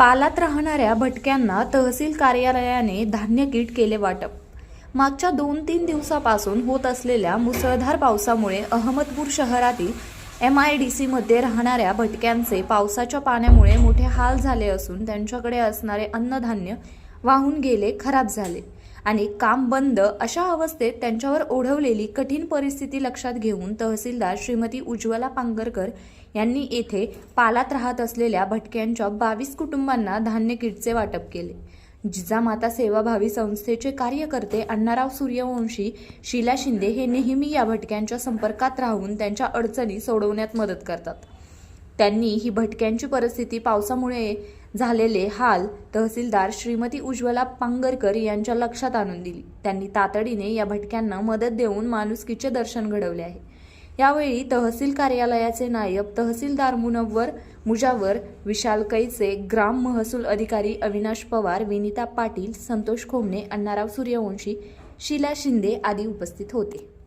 पालात राहणाऱ्या भटक्यांना तहसील कार्यालयाने धान्य किट केले वाटप. मागच्या दोन तीन दिवसापासून होत असलेल्या मुसळधार पावसामुळे अहमदपूर शहरातील एम आय डी सीमध्ये राहणाऱ्या भटक्यांचे पावसाच्या पाण्यामुळे मोठे हाल झाले असून त्यांच्याकडे असणारे अन्नधान्य वाहून गेले खराब झाले. आणि काम बंद अशा अवस्थेत त्यांच्यावर ओढवलेली कठीण परिस्थिती लक्षात घेऊन तहसीलदार श्रीमती उज्ज्वला पांगरकर यांनी येथे पालात राहत असलेल्या भटक्यांच्या बावीस कुटुंबांना धान्य किटचे वाटप केले. जिजामाता सेवाभावी संस्थेचे कार्यकर्ते अण्णाराव सूर्यवंशी शीला शिंदे हे नेहमी या भटक्यांच्या संपर्कात राहून त्यांच्या अडचणी सोडवण्यात मदत करतात. त्यांनी ही भटक्यांची परिस्थिती पावसामुळे झालेले हाल तहसीलदार श्रीमती उज्ज्वला पांगरकर यांच्या लक्षात आणून दिली. त्यांनी तातडीने या भटक्यांना मदत देऊन माणुसकीचे दर्शन घडवले आहे. यावेळी तहसील कार्यालयाचे नायब तहसीलदार मुनव्वर मुजावर विशाल कैचे ग्राम महसूल अधिकारी अविनाश पवार विनिता पाटील संतोष खोमणे अण्णाराव सूर्यवंशी शीला शिंदे आदी उपस्थित होते.